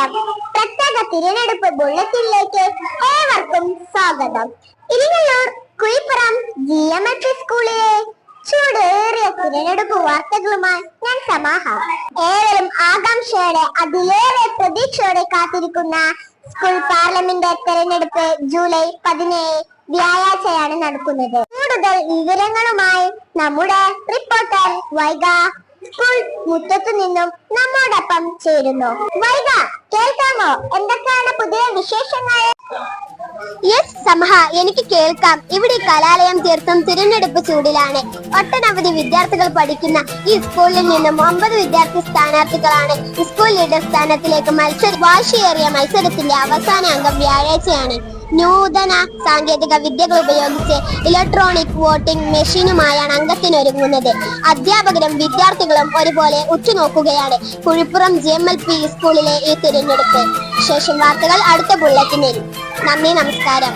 നമസ്കാരം പ്രത്യേക തിരഞ്ഞെടുപ്പ് ബുള്ളറ്റിനിലേക്ക് ഏവർക്കും സ്വാഗതം. Iringallur Kuzhippuram G M L P സ്കൂളിലെ ചൂടേറിയ തിരഞ്ഞെടുപ്പ് വാർത്തകളുമായി ഞാൻ സമാഹ. ഏവരും ആകാംക്ഷയോടെ അതിലേറെ പ്രതീക്ഷയോടെ കാത്തിരിക്കുന്ന സ്കൂൾ പാർലമെന്റ് തെരഞ്ഞെടുപ്പ് ജൂലൈ പതിനേഴ് വ്യാഴാഴ്ചയാണ് നടക്കുന്നത്. കൂടുതൽ വിവരങ്ങളുമായി നമ്മുടെ റിപ്പോർട്ടർ വൈഗ. സ്കൂൾ മുറ്റത്തു നിന്നും നമ്മോടൊപ്പം ചേരുന്നു. വൈഗ കേൾക്കാമോ? എന്തൊക്കെയാണ് പുതിയ വിശേഷങ്ങൾ? യെസ് സമഹ എനിക്ക് കേൾക്കാം. ഇവിടെ കലാലയം തീർത്തും തിരഞ്ഞെടുപ്പ് ചൂടിലാണ്. ഒട്ടനവധി വിദ്യാർത്ഥികൾ പഠിക്കുന്ന ഈ സ്കൂളിൽ നിന്നും ഒമ്പത് വിദ്യാർത്ഥി സ്ഥാനാർത്ഥികളാണ് സ്കൂൾ ലീഡർ സ്ഥാനത്തിലേക്ക് മത്സര വാശിയേറിയ മത്സരത്തിന്റെ അവസാന അംഗം വ്യാഴാഴ്ചയാണ്. നൂതന സാങ്കേതിക വിദ്യകൾ ഉപയോഗിച്ച് ഇലക്ട്രോണിക് വോട്ടിംഗ് മെഷീനുമായാണ് അംഗത്തിനൊരുങ്ങുന്നത്. അധ്യാപകരും വിദ്യാർത്ഥികളും ഒരുപോലെ ഉറ്റുനോക്കുകയാണ് Kuzhippuram G M L P സ്കൂളിലെ ഈ തിരഞ്ഞെടുപ്പ്. ശേഷം വാർത്തകൾ അടുത്ത ബുള്ളറ്റിനിൽ നന്ദി നമസ്കാരം.